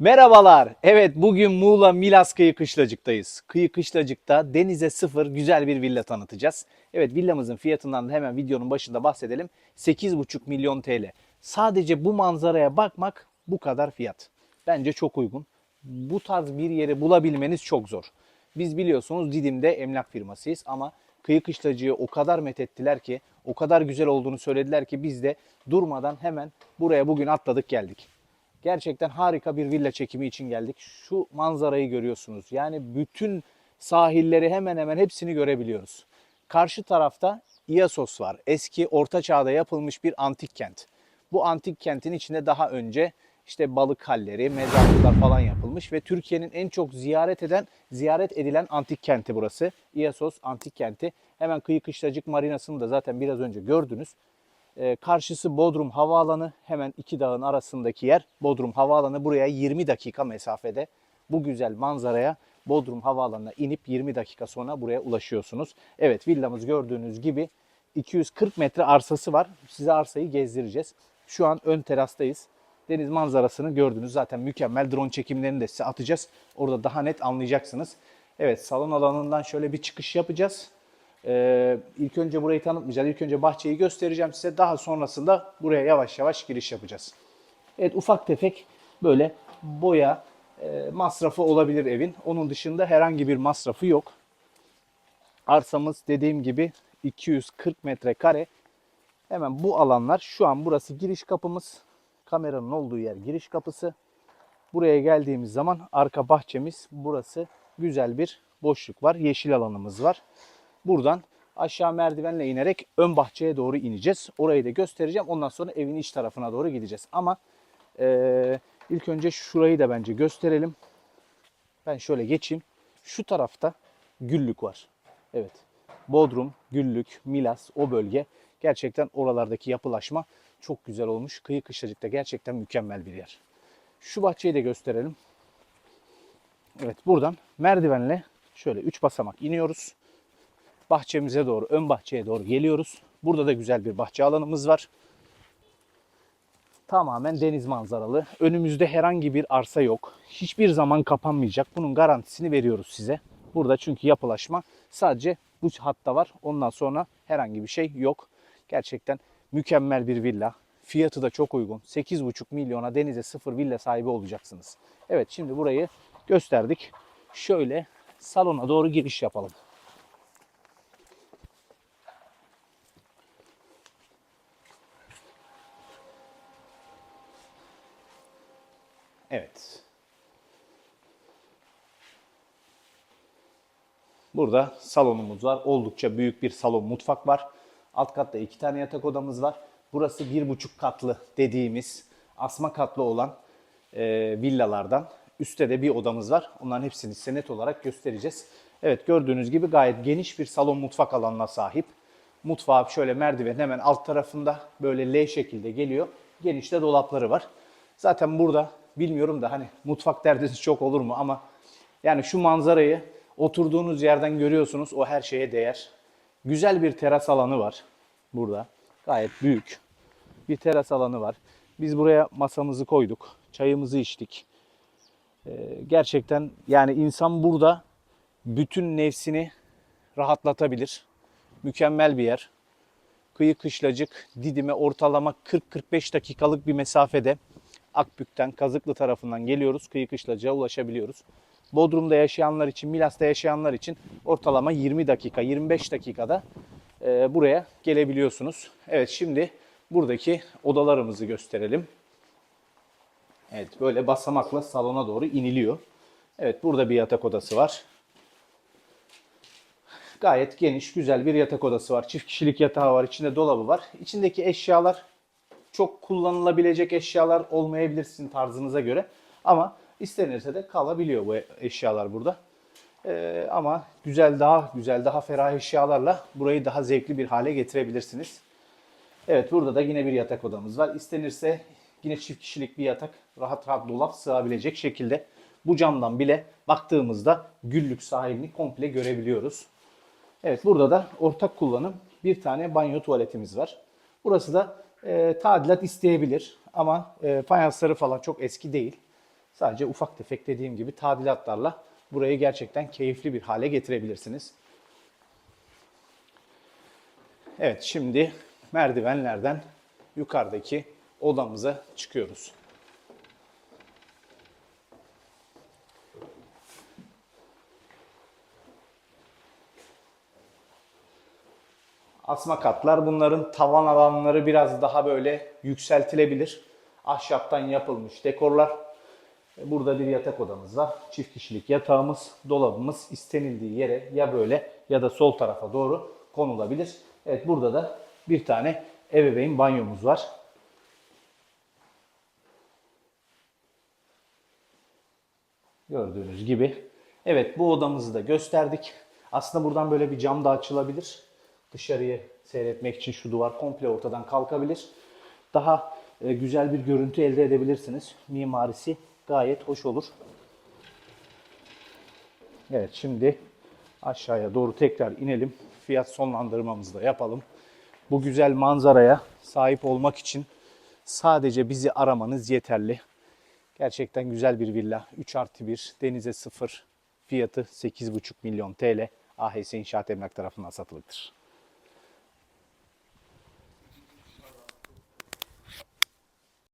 Merhabalar. Evet bugün Muğla Milas Kıyı Kışlacık'tayız. Kıyı Kışlacık'ta denize sıfır güzel bir villa tanıtacağız. Evet villamızın fiyatından da hemen videonun başında bahsedelim. 8,5 milyon TL. Sadece bu manzaraya bakmak bu kadar fiyat. Bence çok uygun. Bu tarz bir yeri bulabilmeniz çok zor. Biz biliyorsunuz Didim'de emlak firmasıyız ama Kıyı Kışlacık'ı o kadar methettiler ki, o kadar güzel olduğunu söylediler ki biz de durmadan hemen buraya bugün atladık geldik. Gerçekten harika bir villa çekimi için geldik. Şu manzarayı görüyorsunuz. Yani bütün sahilleri hemen hemen hepsini görebiliyoruz. Karşı tarafta Iasos var. Eski Orta Çağ'da yapılmış bir antik kent. Bu antik kentin içinde daha önce işte balık halleri, mezarlıklar falan yapılmış ve Türkiye'nin en çok ziyaret eden, ziyaret edilen antik kenti burası. Iasos antik kenti. Hemen kıyı kışlacık marinasını da zaten biraz önce gördünüz. Ee, karşısı Bodrum Havaalanı. Hemen iki dağın arasındaki yer Bodrum Havaalanı. Buraya 20 dakika mesafede bu güzel manzaraya Bodrum Havaalanı'na inip 20 dakika sonra buraya ulaşıyorsunuz. Evet villamız gördüğünüz gibi 240 metre arsası var. Size arsayı gezdireceğiz. Şu an ön terastayız. Deniz manzarasını gördünüz. Zaten mükemmel drone çekimlerini de size atacağız. Orada daha net anlayacaksınız. Evet salon alanından şöyle bir çıkış yapacağız. Ee, ilk önce burayı tanıtmayacağız. İlk önce bahçeyi göstereceğim size. Daha sonrasında buraya yavaş yavaş giriş yapacağız. Evet ufak tefek böyle boya e, masrafı olabilir evin. Onun dışında herhangi bir masrafı yok. Arsamız dediğim gibi 240 metrekare. Hemen bu alanlar şu an burası giriş kapımız. Kameranın olduğu yer giriş kapısı. Buraya geldiğimiz zaman arka bahçemiz burası güzel bir boşluk var. Yeşil alanımız var. Buradan aşağı merdivenle inerek ön bahçeye doğru ineceğiz. Orayı da göstereceğim. Ondan sonra evin iç tarafına doğru gideceğiz. Ama eee, ilk önce şurayı da bence gösterelim. Ben şöyle geçeyim. Şu tarafta güllük var. Evet. Bodrum, Güllük, Milas o bölge. Gerçekten oralardaki yapılaşma çok güzel olmuş. Kıyı Kışlacık'ta gerçekten mükemmel bir yer. Şu bahçeyi de gösterelim. Evet buradan merdivenle şöyle 3 basamak iniyoruz. Bahçemize doğru, ön bahçeye doğru geliyoruz. Burada da güzel bir bahçe alanımız var. Tamamen deniz manzaralı. Önümüzde herhangi bir arsa yok. Hiçbir zaman kapanmayacak. Bunun garantisini veriyoruz size. Burada çünkü yapılaşma sadece bu hatta var. Ondan sonra herhangi bir şey yok. Gerçekten mükemmel bir villa. Fiyatı da çok uygun. 8,5 milyona denize sıfır villa sahibi olacaksınız. Evet şimdi burayı gösterdik. Şöyle salona doğru giriş yapalım. Evet. Burada salonumuz var. Oldukça büyük bir salon mutfak var. Alt katta iki tane yatak odamız var. Burası bir buçuk katlı dediğimiz asma katlı olan e, villalardan. Üstte de bir odamız var. Onların hepsini size net olarak göstereceğiz. Evet gördüğünüz gibi gayet geniş bir salon mutfak alanına sahip. Mutfağı şöyle merdiven hemen alt tarafında böyle L şekilde geliyor. Geniş de dolapları var. Zaten burada bilmiyorum da hani mutfak derdiniz çok olur mu ama yani şu manzarayı oturduğunuz yerden görüyorsunuz. O her şeye değer. Güzel bir teras alanı var burada. Gayet büyük bir teras alanı var. Biz buraya masamızı koyduk. Çayımızı içtik. Ee, gerçekten yani insan burada bütün nefsini rahatlatabilir. Mükemmel bir yer. Kıyı Kışlacık, Didim'e ortalama 40-45 dakikalık bir mesafede Akbük'ten, Kazıklı tarafından geliyoruz. Kıyı Kışlacık'a ulaşabiliyoruz. Bodrum'da yaşayanlar için, Milas'ta yaşayanlar için ortalama 20 dakika, 25 dakikada e, buraya gelebiliyorsunuz. Evet şimdi buradaki odalarımızı gösterelim. Evet böyle basamakla salona doğru iniliyor. Evet burada bir yatak odası var. Gayet geniş, güzel bir yatak odası var. Çift kişilik yatağı var, içinde dolabı var. İçindeki eşyalar çok kullanılabilecek eşyalar olmayabilir sizin tarzınıza göre. Ama istenirse de kalabiliyor bu eşyalar burada. Ee, ama güzel, daha güzel, daha ferah eşyalarla burayı daha zevkli bir hale getirebilirsiniz. Evet burada da yine bir yatak odamız var. İstenirse yine çift kişilik bir yatak rahat rahat dolap sığabilecek şekilde bu camdan bile baktığımızda güllük sahilini komple görebiliyoruz. Evet burada da ortak kullanım bir tane banyo tuvaletimiz var. Burası da e, tadilat isteyebilir ama e, fayansları falan çok eski değil. Sadece ufak tefek dediğim gibi tadilatlarla burayı gerçekten keyifli bir hale getirebilirsiniz. Evet şimdi merdivenlerden yukarıdaki odamıza çıkıyoruz. Asma katlar bunların tavan alanları biraz daha böyle yükseltilebilir. Ahşaptan yapılmış dekorlar. Burada bir yatak odamız var. Çift kişilik yatağımız, dolabımız istenildiği yere ya böyle ya da sol tarafa doğru konulabilir. Evet burada da bir tane ebeveyn banyomuz var. Gördüğünüz gibi. Evet bu odamızı da gösterdik. Aslında buradan böyle bir cam da açılabilir. Dışarıyı seyretmek için şu duvar komple ortadan kalkabilir. Daha e, güzel bir görüntü elde edebilirsiniz. Mimarisi gayet hoş olur. Evet şimdi aşağıya doğru tekrar inelim. Fiyat sonlandırmamızı da yapalım. Bu güzel manzaraya sahip olmak için sadece bizi aramanız yeterli. Gerçekten güzel bir villa. 3 artı 1, denize 0, fiyatı 8,5 milyon TL. AHS İnşaat Emlak tarafından satılıktır.